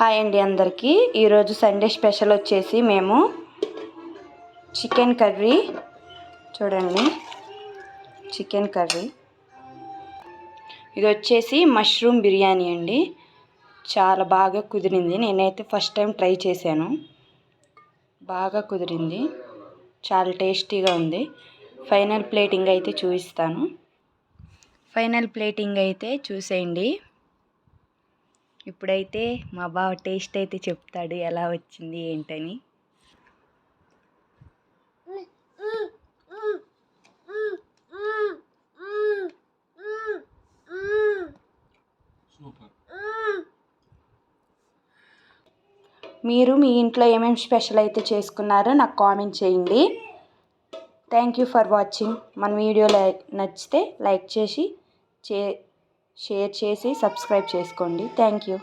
Hi అండి అందరికీ. ఈరోజు సండే స్పెషల్ వచ్చేసి మేము చికెన్ కర్రీ. చూడండి. Chicken curry. ఇది వచ్చేసి మష్రూమ్ బిర్యానీ అండి. చాలా బాగా కుదిరింది. నేనైతే ఫస్ట్ టైం ట్రై చేశాను. బాగా కుదిరింది. చాలా టేస్టీగా ఉంది. ఫైనల్ ప్లేటింగ్ అయితే చూపిస్తాను. ఫైనల్ ప్లేటింగ్ అయితే చూసేయండి. ఇప్పుడైతే మా బావ టేస్ట్ అయితే చెప్తాడు ఎలా వచ్చింది ఏంటని. మీరు మీ ఇంట్లో ఏమేమి స్పెషల్ అయితే చేసుకున్నారో నాకు కామెంట్ చేయండి. థ్యాంక్ యూ ఫర్ వాచింగ్ మన వీడియో నచ్చితే లైక్ చేసి చే షేర్ చేసి సబ్స్క్రైబ్ చేసుకోండి. Thank you.